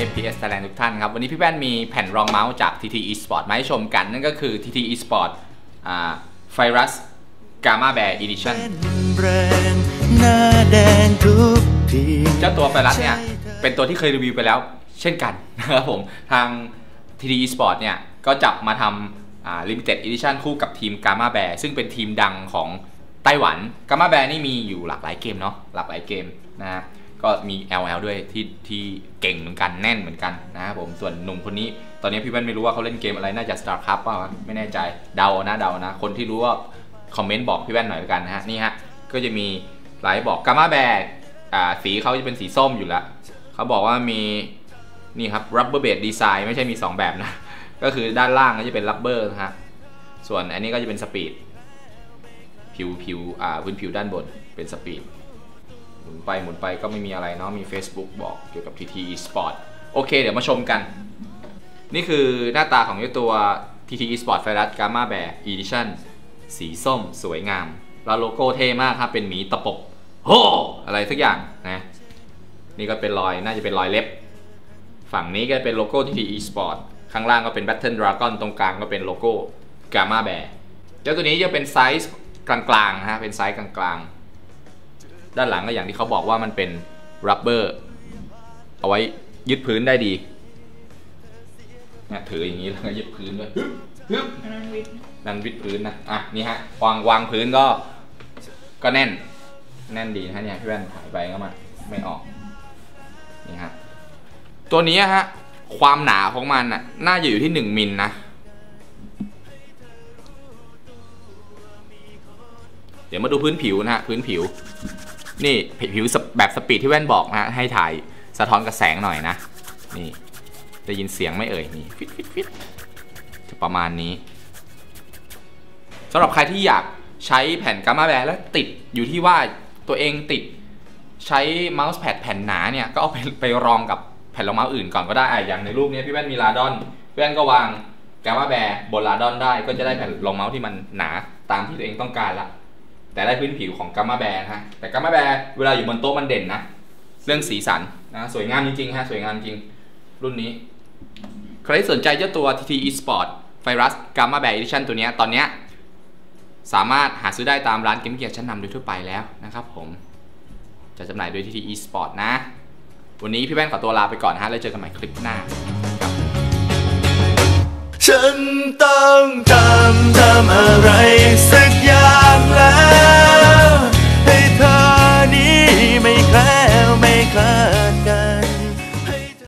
ครับ วันนี้พี่แว่นมีแผ่นรองเมาส์จาก TT Esport มาให้ชมกัน นั่นก็คือ TT Esport อ่า Virus Gamma Bear Edition แรงหน้าแดงทุกทีเจ้าตัว Virus เนี่ย เป็นตัวที่เคยรีวิวไปแล้วเช่นกันนะครับผม ทาง TT Esport เนี่ย ก็จับมาทำอ่า Limited Edition คู่กับทีม Gamma Bear ซึ่งเป็นทีมดังของไต้หวัน Gamma Bear นี่มีอยู่หลากหลายเกมเนาะหลากหลายเกมนะฮะ ก็มี LL ด้วยที่ที่เก่งเหมือนกันแน่นเหมือนกันนะครับผมส่วนหนุ่มคนนี้ ตอนนี้พี่แว่นไม่รู้ว่าเขาเล่นเกมอะไรน่าจะ StarCraft ป่ะไม่แน่ใจเดานะเดานะ คนที่รู้ว่าคอมเมนต์บอกพี่แว่นหน่อยละกันนะฮะนี่ฮะก็จะมีหลายบอก Gamma Bear อ่าสีเขาจะเป็นสีส้มอยู่แล้วเขาบอกว่ามีนี่ครับ rubber base design ไม่ใช่มี 2 แบบนะ ก็คือด้านล่างก็จะเป็น rubber นะฮะส่วนอันนี้ก็จะเป็นสปีดผิวผิวอ่าพื้นผิวด้านบนเป็นสปีด มุนไปหมุนไปก็ไม่มีอะไรเนาะมี Facebook บอกเกี่ยวกับ TT Esport โอเค เดี๋ยวมาชมกัน นี่คือหน้าตาของตัว TT Esport Virus Gamma Bear Edition สีส้มสวยงาม แล้วโลโก้เท่มากครับ เป็นหมีตะปบโฮอะไรสักอย่างนะ นี่ก็เป็นรอยน่าจะเป็นรอยเล็บ ฝั่งนี้ก็เป็นโลโก้ TT Esport ข้างล่างก็เป็น Battle Dragon ตรงกลางก็เป็นโลโก้ Gamma Bear เจ้าตัวนี้จะเป็นไซส์กลางๆฮะเป็นไซส์กลางๆ ด้านหลังก็อย่างที่เขาบอกว่ามันเป็น rubber เอาไว้ยึดพื้นได้ดีเนี่ยถืออย่างนี้แล้วก็ยึดพื้นด้วยฮึบฮึบอันนั้นวิทย์นั่นวิดพื้นนะ อะ นี่ฮะ วางวางพื้นก็ ก็แน่น แน่นดีนะฮะเนี่ยพี่แว่นถ่ายไปก็มา ไม่ออก นี่ฮะ ตัวนี้ฮะ ความหนาของมันน่ะ น่าจะอยู่ที่1มิลนะ เดี๋ยวมาดูพื้นผิวนะฮะ พื้นผิว นี่ผิวแบบสปีดที่แว่นบอกนะฮะให้ถ่ายสะท้อนกระแสงหน่อยนะ นี่ได้ยินเสียงไม่เอ่ยนี่ฟิตฟิตฟิตจะประมาณนี้สำหรับใครที่อยากใช้แผ่นกามาแบร์แล้วติดอยู่ที่ว่าตัวเองติดใช้เมาส์แพดแผ่นหนาเนี่ย ก็เอาไปไปรองกับแผ่นรองเมาส์อื่นก่อนก็ได้อะอย่างในรูปนี้พี่แว่นมีลาดอนพี่แว่นก็วางกามาแบร์บนลาดอนได้ก็จะได้แผ่นรองเมาส์ที่มันหนาตามที่ตัวเองต้องการละ แต่ได้พื้นผิวของกามาแบร์นฮะแต่กามาแบร์เวลาอยู่บนโต๊ะมันเด่นนะ เรื่องสีสันนะสวยงามจริงๆฮะสวยงามจริง รุ่นนี้ ใครที่สนใจเจ้าตัว TT Esport Virus Gamma Bear Edition ตัวนี้ตอนนี้สามารถหาซื้อได้ตามร้านเกมเกียร์ชั้นนำโดยทั่วไปแล้วนะครับผม จะจำหน่ายโดย TT Esport นะ วันนี้พี่แว่นขอตัวลาไปก่อนฮะแล้วเจอกันใหม่คลิปหน้าฉันต้องทำทำ